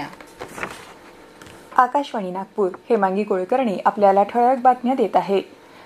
बातम्या. आकाशवाणी नागपूर हेमांगी कुलकर्णी आपल्याला ठळक बातम्या देत आहे.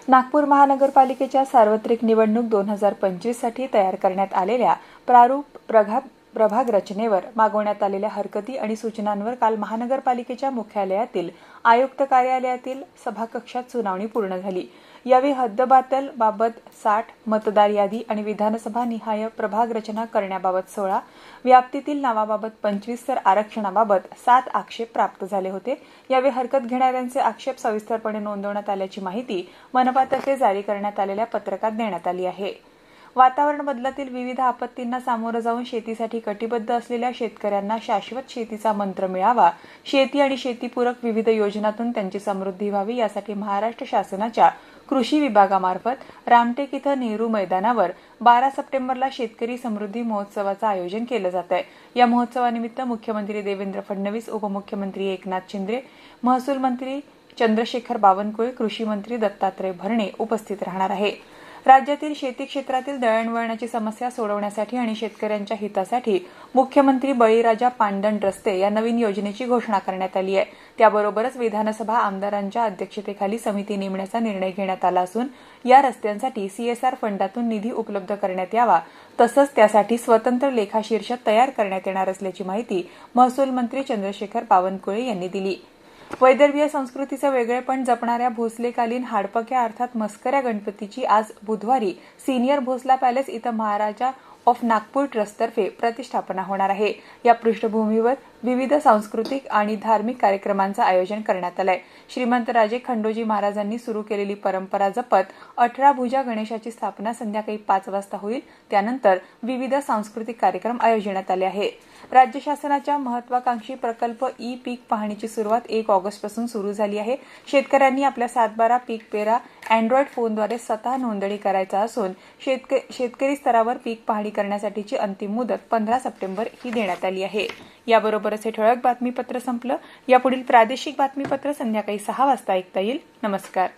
नागपूर महानगरपालिकेच्या सार्वत्रिक निवडणूक दोन हजार पंचवीससाठी तयार करण्यात आलेल्या प्रारूप प्रघा प्रभाग रचनेवर मागवण्यात आलेल्या हरकती आणि सूचनांवर काल महानगरपालिकेच्या मुख्यालयातील आयुक्त कार्यालयातील सभाकक्षात सुनावणी पूर्ण झाली. यावेळी हद्दबातल बाबत साठ मतदार यादी आणि विधानसभा निहाय प्रभाग रचना करण्याबाबत सोळा व्याप्तीतील नावाबाबत पंचवीस तर आरक्षणाबाबत सात आक्षेप प्राप्त झाले होते. यावेळी हरकत घेणाऱ्यांचे आक्षेप सविस्तरपणे नोंदवण्यात आल्याची माहिती मनपातर्फे जारी करण्यात आलेल्या पत्रकात देण्यात आली आहे. वातावरण बदलातील विविध आपत्तींना सामोरं जाऊन शेतीसाठी कटिबद्ध असलेल्या शेतकऱ्यांना शाश्वत शेतीचा मंत्र मिळावा. शेती आणि शेतीपूरक विविध योजनातून त्यांची समृद्धी व्हावी यासाठी महाराष्ट्र शासनाच्या कृषी विभागामार्फत रामटेक इथं नेहरू मैदानावर बारा सप्टेंबरला शेतकरी समृद्धी महोत्सवाचं आयोजन केलं जात आहे या महोत्सवानिमित्त मुख्यमंत्री देवेंद्र फडणवीस उपमुख्यमंत्री एकनाथ शिंदे महसूल मंत्री चंद्रशेखर बावनकुळे कृषी मंत्री दत्तात्रय भरणे उपस्थित राहणार आहे. राज्यातील शेती क्षेत्रातील दळणवळणाची समस्या सोडवण्यासाठी आणि शेतकऱ्यांच्या हितासाठी मुख्यमंत्री बळीराजा पांडण रस्ते या नवीन योजनेची घोषणा करण्यात आली आहे. त्याबरोबरच विधानसभा आमदारांच्या अध्यक्षतेखाली समिती नेमण्याचा निर्णय घेण्यात आला असून या रस्त्यांसाठी सीएसआर फंडातून निधी उपलब्ध करण्यात यावा. तसंच त्यासाठी स्वतंत्र लेखाशीर्षक तयार करण्यात येणार असल्याची माहिती महसूल मंत्री चंद्रशेखर बावनकुळे यांनी दिली. वैदर्भीय संस्कृतीचं वेगळेपण जपणाऱ्या भोसलेकालीन हाडपक्या अर्थात मस्कऱ्या गणपतीची आज बुधवारी सिनियर भोसला पॅलेस इथं महाराजा ऑफ नागपूर ट्रस्टतर्फे प्रतिष्ठापना होणार आहे. या पृष्ठभूमीवर विविध सांस्कृतिक आणि धार्मिक कार्यक्रमांचं आयोजन करण्यात आलंय. श्रीमंत राजे खंडोजी महाराजांनी सुरू केलेली परंपरा जपत अठरा भुजा गणेशाची स्थापना संध्याकाळी पाच वाजता होईल. त्यानंतर विविध सांस्कृतिक कार्यक्रम आयोजण्यात आले आहे. राज्य शासनाच्या महत्वाकांक्षी प्रकल्प ई पीक पाहणीची सुरुवात एक ऑगस्टपासून सुरू झाली आहे. शेतकऱ्यांनी आपल्या सातबारा पीक पेरा अँड्रॉइड फोनद्वारे स्वतः नोंदणी करायचा असून शेतकरी स्तरावर पीक पाहणी करण्यासाठीची अंतिम मुदत पंधरा सप्टेंबर ही देण्यात आली आहे. याबरोबरच हे ठळक बातमीपत्र संपलं. यापुढील प्रादेशिक बातमीपत्र संध्याकाळी सहा वाजता ऐकता येईल. नमस्कार.